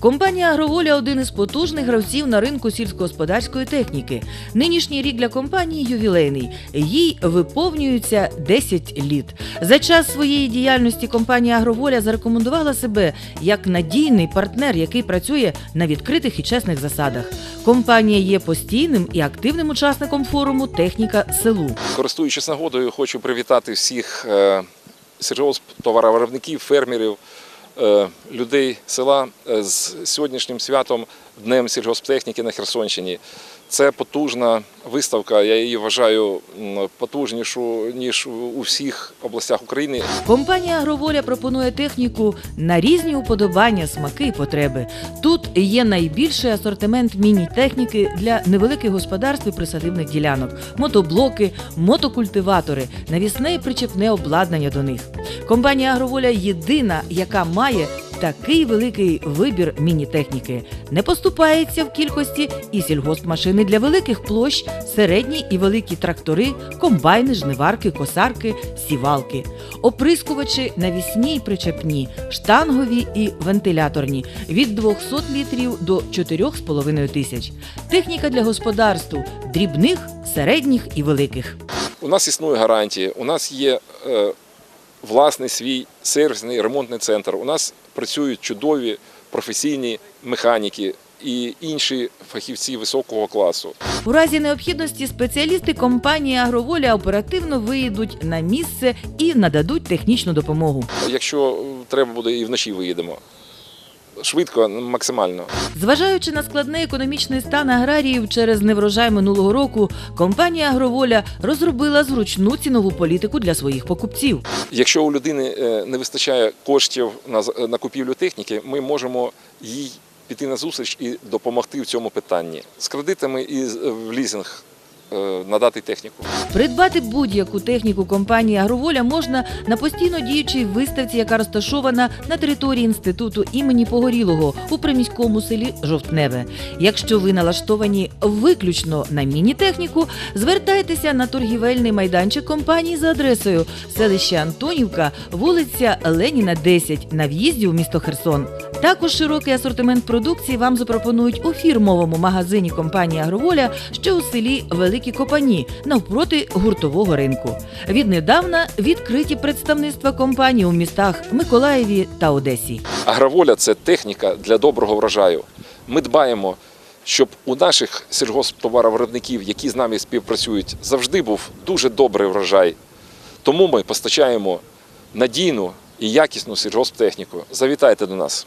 Компанія Агроволя один із потужних гравців на ринку сільськогосподарської техніки. Нинішній рік для компанії ювілейний. Їй виповнюється 10 літ. За час своєї діяльності компанія Агроволя зарекомендувала себе як надійний партнер, який працює на відкритих і чесних засадах. Компанія є постійним і активним учасником форуму Техніка селу. Користуючись нагодою, хочу привітати всіх е, сільгосптоваровиробників, фермерів, е, людей села е, з сьогоднішнім святом Днем сільгосптехніки на Херсонщині. Це потужна виставка. Я її вважаю потужнішу ніж у всіх областях України. Компанія Агроволя пропонує техніку на різні уподобання, смаки і потреби. Тут є найбільший асортимент міні-техніки для невеликих господарств і присадибних ділянок, мотоблоки, мотокультиватори, навісне і причепне обладнання до них. Компанія Агроволя єдина, яка має такий великий вибір міні-техніки. Не поступається в кількості і сільгоспмашини для великих площ, середні і великі трактори, комбайни, жниварки, косарки, сівалки, оприскувачі навісні і причепні, штангові і вентиляторні від 200 літрів до 4,5 тисяч. Техніка для господарств дрібних, середніх і великих. У нас існує гарантія, у нас є е, власний свій сервісний ремонтний центр. У нас працюють чудові професійні механіки і інші фахівці високого класу. У разі необхідності спеціалісти компанії Агроволя оперативно виїдуть на місце і нададуть технічну допомогу. Якщо треба буде, і вночі виїдемо. Швидко, максимально. Зважаючи на складний економічний стан аграріїв через неврожай минулого року, компанія Агроволя розробила зручну цінову політику для своїх покупців. Якщо у людини е, не вистачає коштів на, купівлю техніки, ми можемо їй піти на зустріч і допомогти в цьому питанні з кредитами і в лізинг надати техніку. Придбати будь-яку техніку компанії Агроволя можна на постійно діючій виставці, яка розташована на території інституту імені Погорілого у приміському селі Жовтневе. Якщо ви налаштовані виключно на міні-техніку, звертайтеся на торгівельний майданчик компанії за адресою селище Антонівка, вулиця Леніна, 10 на в'їзді у місто Херсон. Також широкий асортимент продукції вам запропонують у фірмовому магазині компанії Агроволя, що у селі Великі Копані навпроти гуртового ринку. Віднедавна відкриті представництва компанії у містах Миколаєві та Одесі. Агроволя це техніка для доброго врожаю. Ми дбаємо, щоб у наших сільгосптоваровиробників, які з нами співпрацюють, завжди був дуже добрий врожай. Тому ми постачаємо надійну і якісну сільгосптехніку. Завітайте до нас.